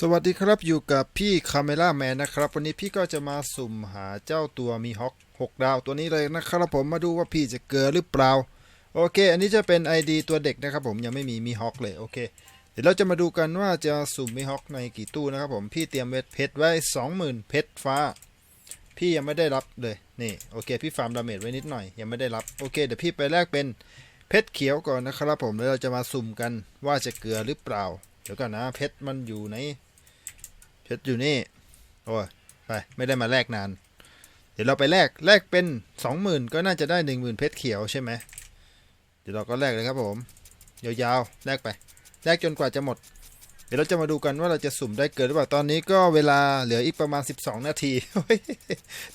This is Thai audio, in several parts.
สวัสดีครับอยู่กับพี่คาเมล่าแมนนะครับ วันนี้พี่ก็จะมาสุ่มหาเจ้าตัวมีฮอค6ดาวตัวนี้เลยนะครับผมมาดูว่าพี่จะเกิดหรือเปล่า โอเค อันนี้จะเป็น ID ตัวเด็กนะครับผมยังไม่มีมีฮอคเลยโอเค เดี๋ยวเราจะมาดูกันว่าจะสุ่มมีฮอคในกี่ตู้นะครับผมพี่เตรียมเวทเพชรไว้ 20,000 เพชรฟ้า พี่ยังไม่ได้รับเลยนี่โอเค พี่ฟาร์มดาเมจไว้นิดหน่อยยังไม่ได้รับโอเคเดี๋ยวพี่ไปแลกเป็นเพชรเขียวก่อนนะครับผมแล้วเราจะมาสุ่มกันว่าจะเกลือหรือเปล่าเดี๋ยวก่อนนะเพชรมันอยู่ใน เพชรอยู่นี่ โอ้ยไป ไม่ได้มาแลกนาน เดี๋ยวเราไปแลก แลกเป็นสองหมื่นก็น่าจะได้หนึ่งหมื่นเพชรเขียวใช่ไหม เดี๋ยวเราก็แลกเลยครับผม ยาวๆ แลกไป แลกจนกว่าจะหมด เดี๋ยวเราจะมาดูกันว่าเราจะสุ่มได้เกินหรือเปล่า ตอนนี้ก็เวลาเหลืออีกประมาณ 12 นาที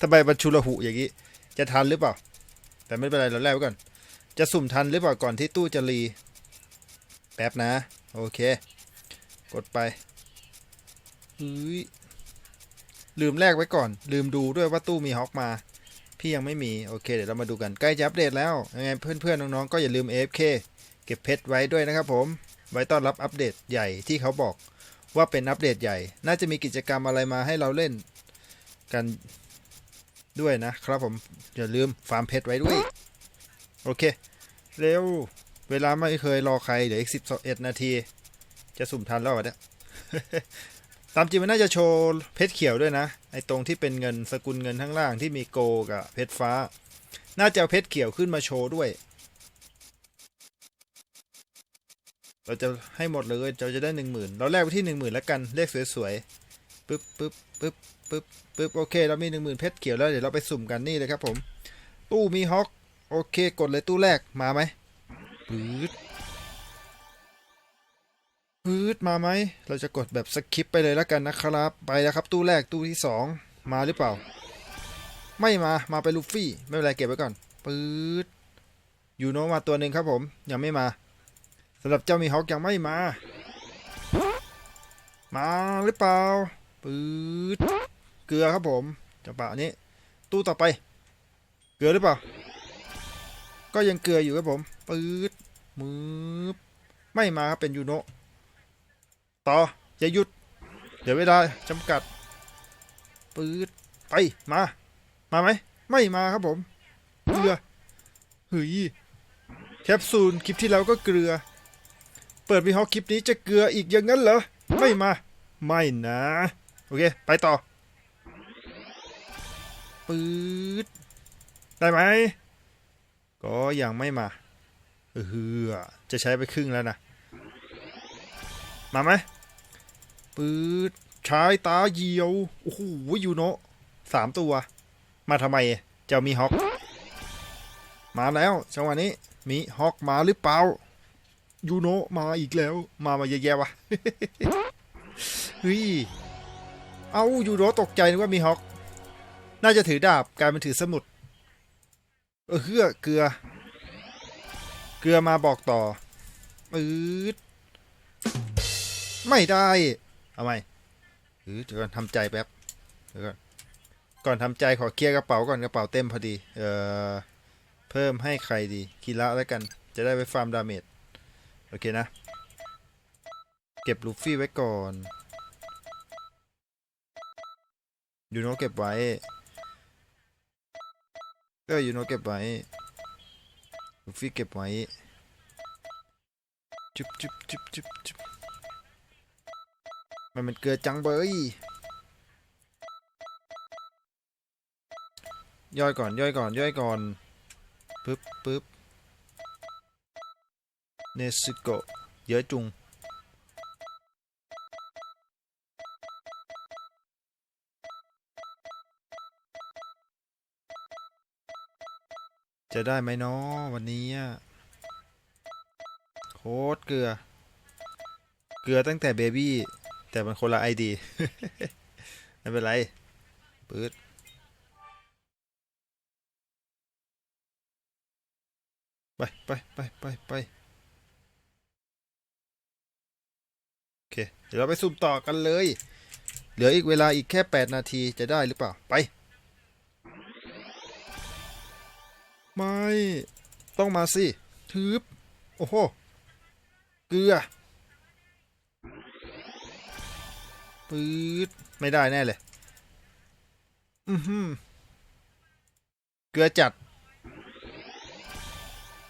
ทำไมมันชุลหุอย่างนี้ จะทันหรือเปล่า แต่ไม่เป็นไรเราแลกไว้ก่อน จะสุ่มทันหรือเปล่าก่อนที่ตู้จะรี แป๊บนะ โอเค กดไป ฮ้ยลืมแลกไว้ก่อน ลืมดูด้วยว่าตู้มีฮอกมา พี่ยังไม่มีโอเค เดี๋ยวเรามาดูกันใกล้จะอัปเดตแล้วยังไงเพื่อนๆน้องๆก็อย่าลืม AFK เก็บเพชรไว้ด้วยนะครับผม ไว้ต้อนรับอัปเดตใหญ่ที่เขาบอกว่าเป็นอัปเดตใหญ่ น่าจะมีกิจกรรมอะไรมาให้เราเล่นกันด้วยนะครับผม อย่าลืมฟาร์มเพชรไว้ด้วย โอเค เร็ว เวลาไม่เคยรอใคร เดี๋ยวอีกสิบเอ็ดนาที จะสุ่มทันแล้ววะเนี่ย ตามจริงมันน่าจะโชว์เพชรเขียวด้วยนะ ไอ้ตรงที่เป็นเงินสกุลเงินข้างล่างที่มีโกกับเพชรฟ้า น่าจะเอาเพชรเขียวขึ้นมาโชว์ด้วย เราจะให้หมดเลยเราจะได้หนึ่งหมื่นเราแลกไปที่หนึ่งหมื่นแล้วกันเลขสวยๆปึ๊บปึ๊บปึ๊บปึ๊บปึ๊บโอเค เรามีหนึ่งหมื่นเพชรเขียวแล้วเดี๋ยวเราไปสุ่มกันนี่เลยครับผม ตู้มีฮอกโอเค กดเลยตู้แรกมาไหมปื๊ด ปื๊ดมาไหม เราจะกดแบบสคิปไปเลยแล้วกันนะครับ ไปแล้วครับตู้แรกตู้ที่สองมาหรือเปล่า ไม่มา มาไปลูฟี่ ไม่เป็นไรเก็บไว้ก่อนปื๊ดยูโนมาตัวหนึ่งครับผม ยังไม่มาสำหรับเจ้ามีฮอกยังไม่มา มาหรือเปล่าปื๊ดเกลือครับผมจังหวะนี้ ตู้ต่อไป เกลือหรือเปล่า ก็ยังเกลืออยู่ครับผมปื๊ดมืบไม่มาครับเป็นยูโนะ ต่อ อย่าหยุด เดี๋ยวเวลาจำกัด ปืดไป มา มาไหม ไม่มาครับผมเกลือเฮ้ยแคปซูลคลิปที่แล้วก็เกลือ เปิดวีฮอคลิปนี้จะเกลืออีกอย่างนั้นเหรอ ไม่มา ไม่นะ โอเค ไปต่อ ปืดได้ไหม ก็ยังไม่มา เออจะใช้ไปครึ่งแล้วนะ มาไหมปืดชายตาเหี่ยว โอ้โหยูโนะสามตัว มาทำไม เจ้ามีฮอก มาแล้วจังหวะนี้ มีฮอกมาหรือเปล่ายูโนะมาอีกแล้ว มามาเยอะแยะวะเฮ้ย เอายูโนะตกใจนึกว่ามีฮอก น่าจะถือดาบกลายเป็นถือสมุด เออเฮือเกลือ เกลือมาบอกต่อปืด ไม่ได้ เอาไหมเออเดี๋ยวก่อนทำใจแป๊บเดี๋ยวก่อนก่อนทำใจขอเคลียร์กระเป๋าก่อนกระเป๋าเต็มพอดี เอ่อเพิ่มให้ใครดีคีระแล้วกัน จะได้ไปฟาร์มดาเมจโอเคนะ เก็บลูฟี่ไว้ก่อนยูโนเก็บไว้เออยูโนเก็บไว้ลูฟี่เก็บไว้จุบจุบจุบจุบจุบ มันมันเกลือจังเบยย่อยก่อนย่อยก่อนย่อยก่อนปึ๊บปึ๊บเนซึโกะเยอะจุง จะได้ไหมเนาะวันนี้โคตรเกลือ เกลือตั้งแต่เบบี้ แต่มันคนละไอดีไม่เป็นไรปื๊ดไปไปไปไปไปโอเค เดี๋ยวเราไปซุ่มต่อกันเลย เหลืออีกเวลาอีกแค่ 8 นาทีจะได้หรือเปล่า ไป ไม่ ต้องมาสิทึบโอ้โห เกลือ ปื๊ดไม่ได้แน่เลย อือหือเกลือจัด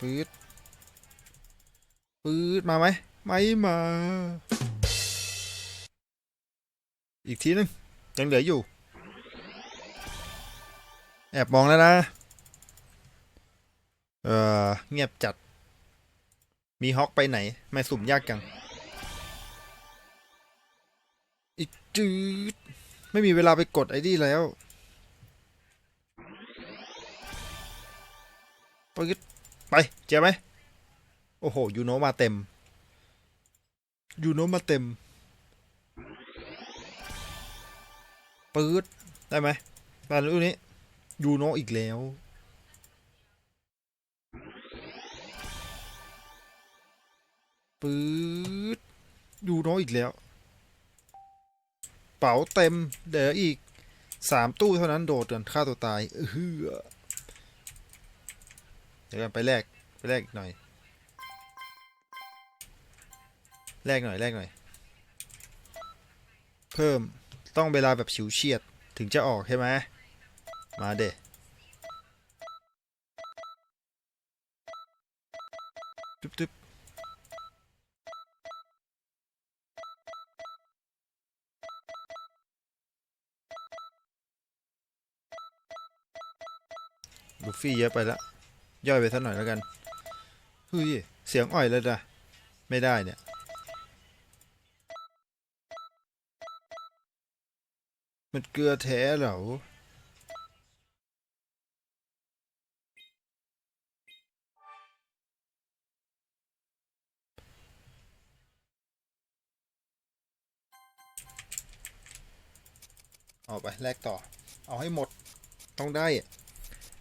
ปื๊ดปื๊ดมาไหม ไม่มา อีกทีนึง ยังเหลืออยู่ แอบมองแล้วนะ เออเงียบจัด มีฮอกไปไหน ไม่สุ่มยากจัง อีกจืดไม่มีเวลาไปกดไอ้นี่แล้วปึดไปเจอไหมโอ้โหยูโนมาเต็มยูโนมาเต็มปื๊ดได้ไหมตอนลูนี้ยูโนอีกแล้วปื๊ดยูโนอีกแล้ว เป๋าเต็มเดี๋ยวอีกสามตู้เท่านั้นโดดกันฆ่าตัวตายเออเดี๋ยวกันไปแลกไปแลกอีกหน่อยแลกหน่อยแลกหน่อย เพิ่มต้องเวลาแบบฉิวเฉียดถึงจะออกใช่ไหมมาเดตึ๊บ ลูฟี่เยอะไปแล้วย่อยไปสักหน่อยแล้วกันเฮ้ยเสียงอ่อยเลยจ้ะไม่ได้เนี่ยมันเกลือแท้เหรอเอาไปแลกต่อ เอาให้หมด ต้องได้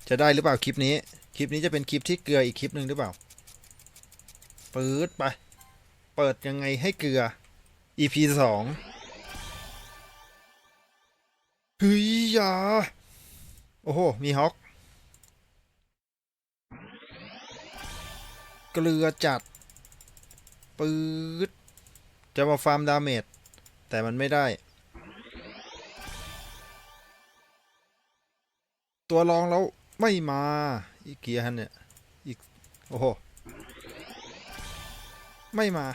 จะได้หรือเปล่าคลิปนี้ คลิปนี้จะเป็นคลิปที่เกลืออีกคลิปหนึ่งหรือเปล่าปื๊ดไป เปิดยังไงให้เกลือ EP สองเฮ้ยยาโอ้โห มีฮอก เกลือจัด ปื๊ด จะมาฟาร์มดาเมจ แต่มันไม่ได้ ตัวรองแล้ว ไม่มาอีกเกียร์ฮันเนี่ยอีกโอ้โหไม่มา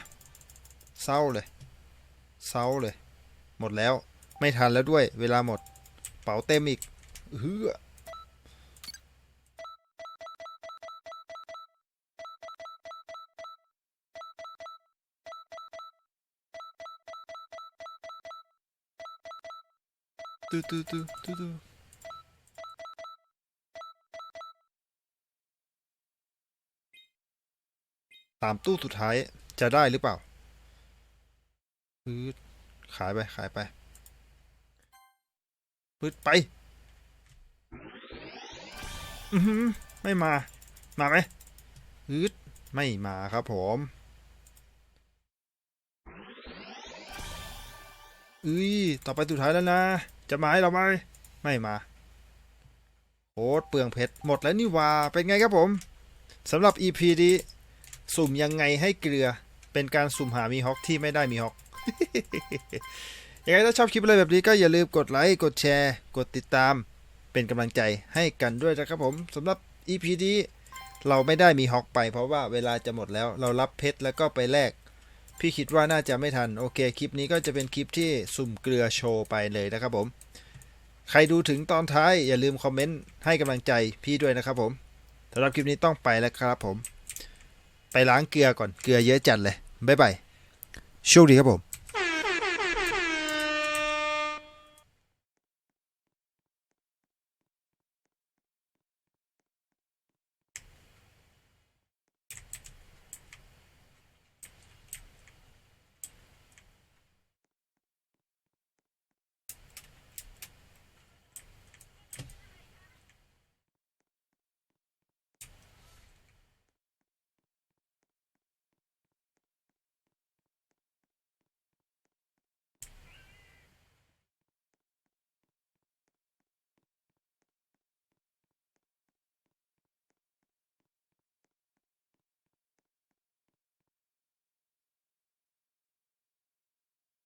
เศร้าเลยเศร้าเลย หมดแล้ว ไม่ทันแล้วด้วย เวลาหมด เป๋าเต็มอีกเฮือตู้ตู้ตู้ตู้ตู้ สามตู้สุดท้ายจะได้หรือเปล่าปืดขายไป ขายไปปืดไป อือหือไม่มา มาไหมปืดไม่มาครับผมอุ้ยต่อไปสุดท้ายแล้วนะ จะมาให้เราไหมไม่มาโอ้เปลืองเพชรหมดแล้วนี่ว่าเป็นไงครับผมสำหรับ EP นี้ สุ่มยังไงให้เกลือ เป็นการสุ่มหามีฮอกที่ไม่ได้มีฮอกยังไงถ้าชอบคลิปอะไรแบบนี้ก็อย่าลืมกดไลค์ กดแชร์ กดติดตาม เป็นกำลังใจให้กันด้วยนะครับผมสำหรับ EP นี้เราไม่ได้มีฮอกไป เพราะว่าเวลาจะหมดแล้ว เรารับเพชรแล้วก็ไปแลกพี่คิดว่าน่าจะไม่ทัน โอเค คลิปนี้ก็จะเป็นคลิปที่สุ่มเกลือโชว์ไปเลยนะครับผม ใครดูถึงตอนท้ายอย่าลืมคอมเมนต์ให้กำลังใจพี่ด้วยนะครับผมสำหรับคลิปนี้ต้องไปแล้วครับผม ไปล้างเกลือก่อนเกลือเยอะจัดเลยบ๊ายบายโชคดีครับผม